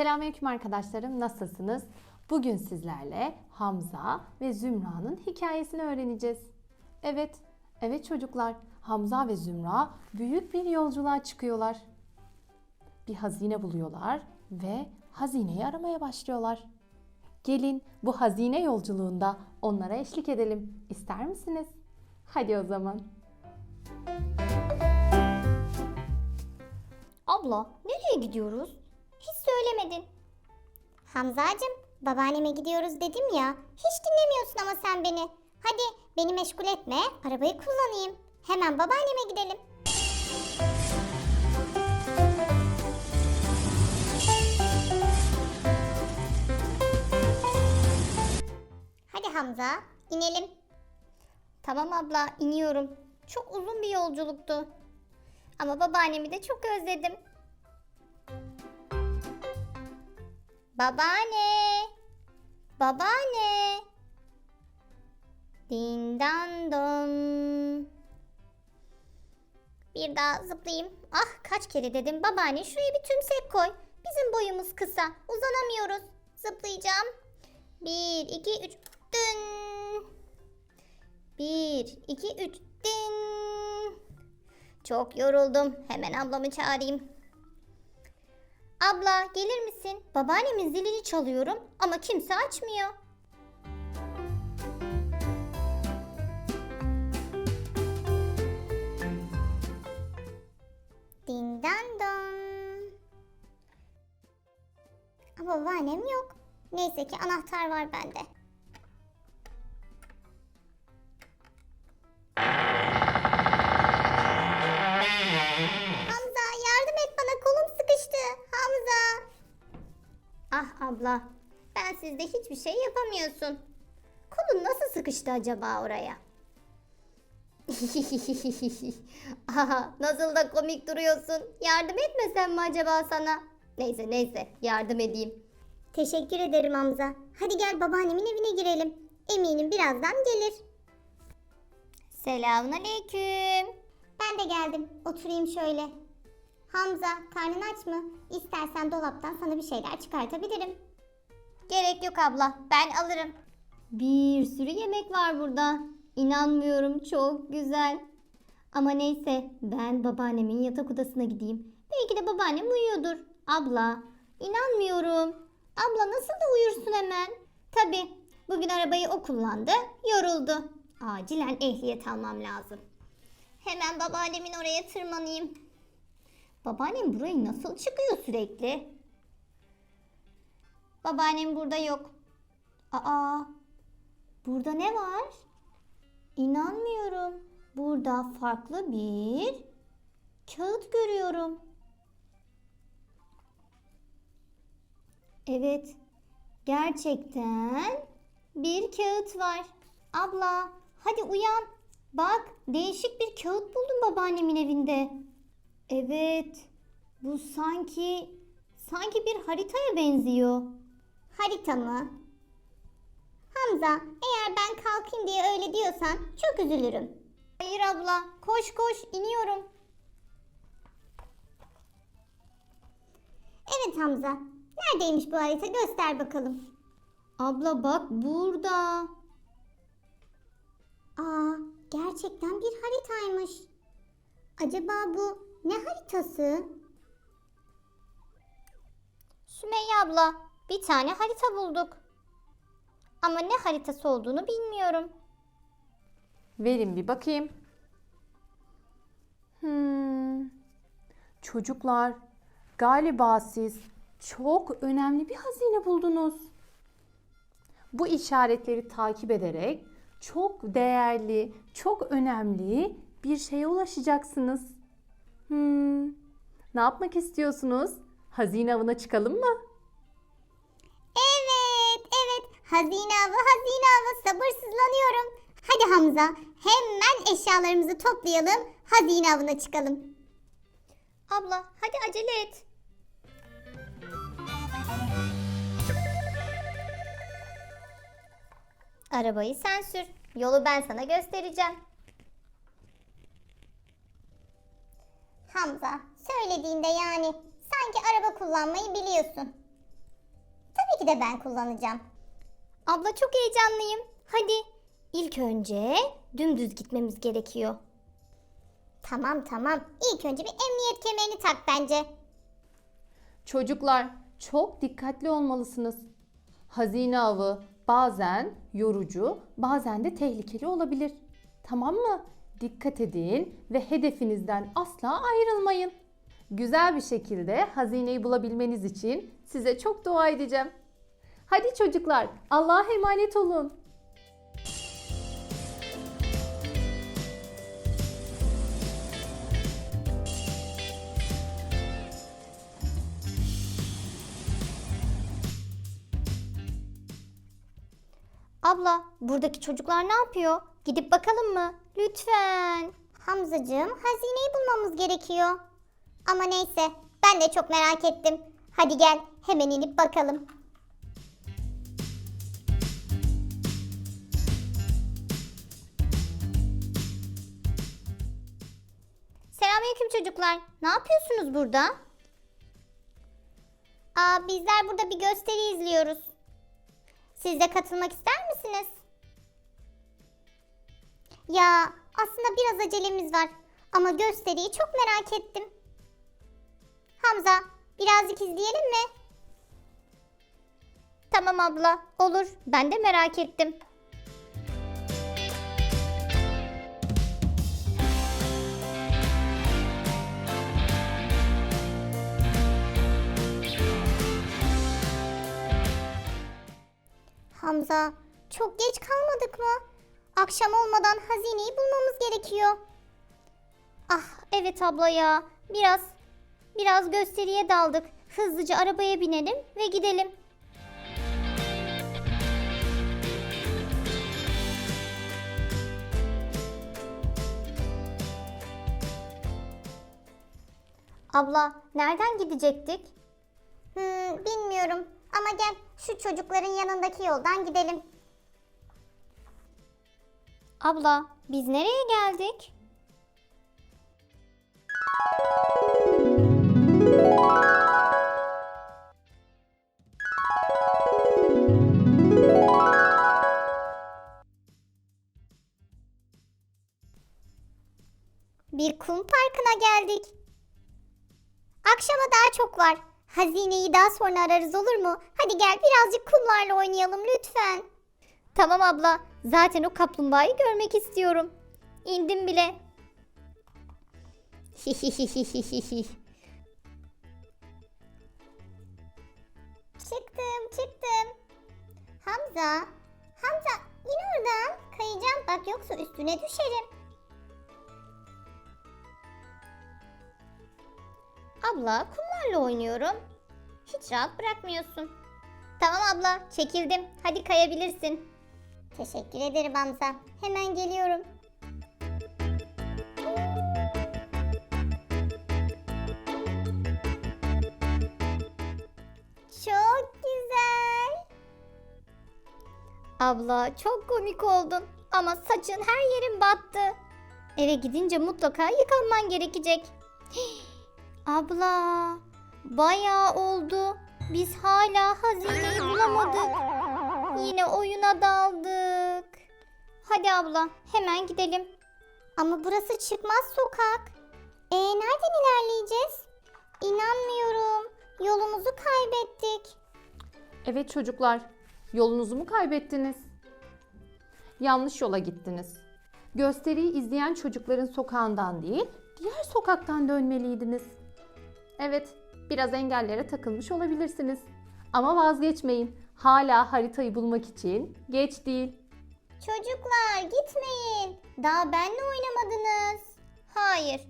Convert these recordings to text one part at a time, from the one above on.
Selamünaleyküm arkadaşlarım. Nasılsınız? Bugün sizlerle Hamza ve Zümra'nın hikayesini öğreneceğiz. Evet, evet çocuklar. Hamza ve Zümra büyük bir yolculuğa çıkıyorlar. Bir hazine buluyorlar ve hazineyi aramaya başlıyorlar. Gelin bu hazine yolculuğunda onlara eşlik edelim. İster misiniz? Hadi o zaman. Abla nereye gidiyoruz? Hiç söylemedin. Hamzacığım babaanneme gidiyoruz dedim ya. Hiç dinlemiyorsun ama sen beni. Hadi beni meşgul etme arabayı kullanayım. Hemen babaanneme gidelim. Hadi Hamza inelim. Tamam abla iniyorum. Çok uzun bir yolculuktu. Ama babaannemi de çok özledim. Babaanne. Babaanne. Din dan don. Bir daha zıplayayım. Ah kaç kere dedim babaanne şuraya bir tümsek koy. Bizim boyumuz kısa. Uzanamıyoruz. Zıplayacağım. Bir, iki, üç. Dün. Bir, iki, üç. Din. Çok yoruldum. Hemen ablamı çağırayım. Abla gelir misin? Babaannemin zilini çalıyorum ama kimse açmıyor. Din don. Ama babaannem yok. Neyse ki anahtar var bende. Abla ben sizde hiçbir şey yapamıyorsun. Kolun nasıl sıkıştı acaba oraya? Aha, nasıl da komik duruyorsun. Yardım etmesem mi acaba sana? Neyse neyse yardım edeyim. Teşekkür ederim Hamza. Hadi gel babaannemin evine girelim. Eminim birazdan gelir. Selamun aleyküm. Ben de geldim. Oturayım şöyle. Hamza, karnın aç mı? İstersen dolaptan sana bir şeyler çıkartabilirim. Gerek yok abla. Ben alırım. Bir sürü yemek var burada. İnanmıyorum. Çok güzel. Ama neyse. Ben babaannemin yatak odasına gideyim. Belki de babaannem uyuyordur. Abla, inanmıyorum. Abla nasıl da uyursun hemen? Tabii. Bugün arabayı o kullandı. Yoruldu. Acilen ehliyet almam lazım. Hemen babaannemin oraya tırmanayım. Babaannem burayı nasıl çıkıyor sürekli? Babaannem burada yok. Aa, burada ne var? İnanmıyorum. Burada farklı bir kağıt görüyorum. Evet, gerçekten bir kağıt var. Abla, hadi uyan. Bak, değişik bir kağıt buldum babaannemin evinde. Evet, bu sanki sanki bir haritaya benziyor. Harita mı? Hamza, eğer ben kalkayım diye öyle diyorsan çok üzülürüm. Hayır abla, koş koş iniyorum. Evet Hamza, neredeymiş bu harita göster bakalım. Abla bak burada. Aa, gerçekten bir haritaymış. Acaba bu ne haritası? Sümeyye abla, bir tane harita bulduk. Ama ne haritası olduğunu bilmiyorum. Verin bir bakayım. Hmm. Çocuklar, galiba siz çok önemli bir hazine buldunuz. Bu işaretleri takip ederek çok değerli, çok önemli bir şeye ulaşacaksınız. Hmm. Ne yapmak istiyorsunuz? Hazine avına çıkalım mı? Hazine avı, hazine avı. Sabırsızlanıyorum. Hadi Hamza, hemen eşyalarımızı toplayalım. Hazine avına çıkalım. Abla, hadi acele et. Arabayı sen sür. Yolu ben sana göstereceğim. Hamza, söylediğinde yani sanki araba kullanmayı biliyorsun. Tabii ki de ben kullanacağım. Abla çok heyecanlıyım. Hadi ilk önce dümdüz gitmemiz gerekiyor. Tamam tamam. İlk önce bir emniyet kemerini tak bence. Çocuklar çok dikkatli olmalısınız. Hazine avı bazen yorucu, bazen de tehlikeli olabilir. Tamam mı? Dikkat edin ve hedefinizden asla ayrılmayın. Güzel bir şekilde hazineyi bulabilmeniz için size çok dua edeceğim. Hadi çocuklar, Allah'a emanet olun. Abla, buradaki çocuklar ne yapıyor? Gidip bakalım mı? Lütfen. Hamzacığım, hazineyi bulmamız gerekiyor. Ama neyse, ben de çok merak ettim. Hadi gel, hemen inip bakalım. Selamünaleyküm çocuklar. Ne yapıyorsunuz burada? Aa, bizler burada bir gösteri izliyoruz. Siz de katılmak ister misiniz? Ya aslında biraz acelemiz var ama gösteriyi çok merak ettim. Hamza birazcık izleyelim mi? Tamam abla olur ben de merak ettim. Hamza, çok geç kalmadık mı? Akşam olmadan hazineyi bulmamız gerekiyor. Ah, evet abla ya. Biraz biraz gösteriye daldık. Hızlıca arabaya binelim ve gidelim. Abla, nereden gidecektik? Hmm, bilmiyorum. Ama gel şu çocukların yanındaki yoldan gidelim. Abla, biz nereye geldik? Bir kum parkına geldik. Akşama daha çok var. Hazineyi daha sonra ararız olur mu? Hadi gel birazcık kumlarla oynayalım lütfen. Tamam abla. Zaten o kaplumbağayı görmek istiyorum. İndim bile. çıktım çıktım. Hamza. Hamza in oradan. Kayacağım bak yoksa üstüne düşerim. Abla kumlarla oynuyorum. Hiç rahat bırakmıyorsun. Tamam abla çekildim. Hadi kayabilirsin. Teşekkür ederim Hamza. Hemen geliyorum. Çok güzel. Abla çok komik oldun ama saçın her yerin battı. Eve gidince mutlaka yıkanman gerekecek. Abla, bayağı oldu. Biz hala hazineyi bulamadık. Yine oyuna daldık. Hadi abla, hemen gidelim. Ama burası çıkmaz sokak. E nereden ilerleyeceğiz? İnanmıyorum. Yolumuzu kaybettik. Evet çocuklar, yolunuzu mu kaybettiniz? Yanlış yola gittiniz. Gösteriyi izleyen çocukların sokağından değil, diğer sokaktan dönmeliydiniz. Evet, biraz engellere takılmış olabilirsiniz. Ama vazgeçmeyin. Hala haritayı bulmak için geç değil. Çocuklar gitmeyin. Daha benle oynamadınız. Hayır.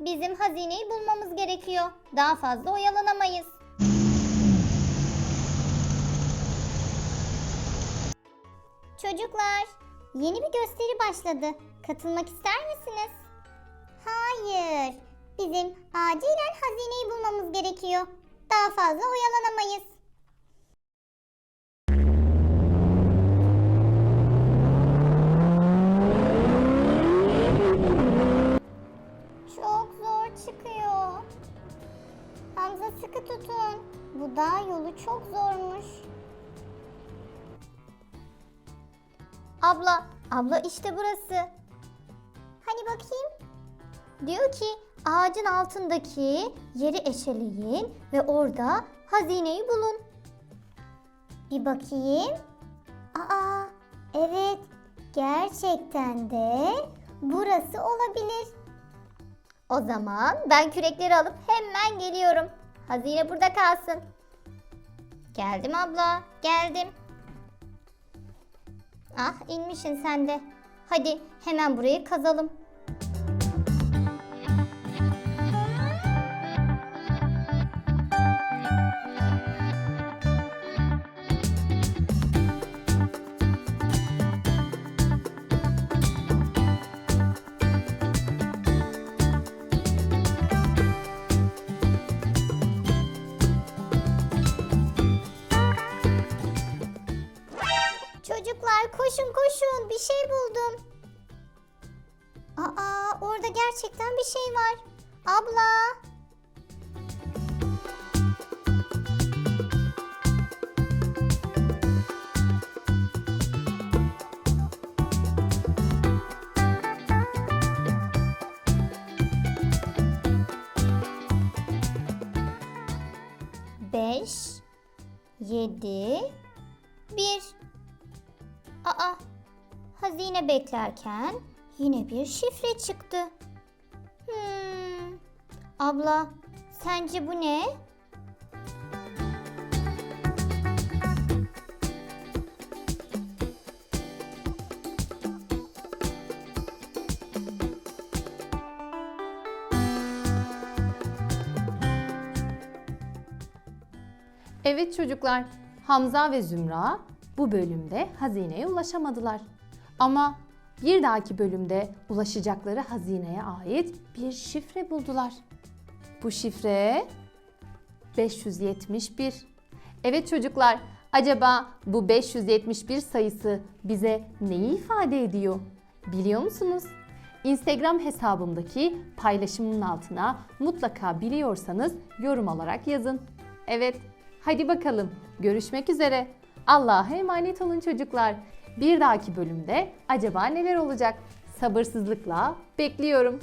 Bizim hazineyi bulmamız gerekiyor. Daha fazla oyalanamayız. Çocuklar, yeni bir gösteri başladı. Katılmak ister misiniz? Hayır. Bizim acilen hazineyi bulmamız gerekiyor. Daha fazla oyalanamayız. Çok zor çıkıyor. Hamza sıkı tutun. Bu dağ yolu çok zormuş. Abla, abla işte burası. Hani bakayım? Diyor ki ağacın altındaki yeri eşeleyin ve orada hazineyi bulun. Bir bakayım. Aa, evet. Gerçekten de burası olabilir. O zaman ben kürekleri alıp hemen geliyorum. Hazine burada kalsın. Geldim abla, geldim. Ah, inmişsin sen de. Hadi hemen burayı kazalım. Gerçekten bir şey var. Abla. Beş, yedi, bir. Aa, hazine beklerken yine bir şifre çıktı. Hmm. Abla, sence bu ne? Evet çocuklar, Hamza ve Zümra bu bölümde hazineye ulaşamadılar. Ama bir dahaki bölümde ulaşacakları hazineye ait bir şifre buldular. Bu şifre 571. Evet çocuklar, acaba bu 571 sayısı bize neyi ifade ediyor? Biliyor musunuz? Instagram hesabımdaki paylaşımın altına mutlaka biliyorsanız yorum olarak yazın. Evet, hadi bakalım. Görüşmek üzere. Allah'a emanet olun çocuklar. Bir dahaki bölümde acaba neler olacak? Sabırsızlıkla bekliyorum.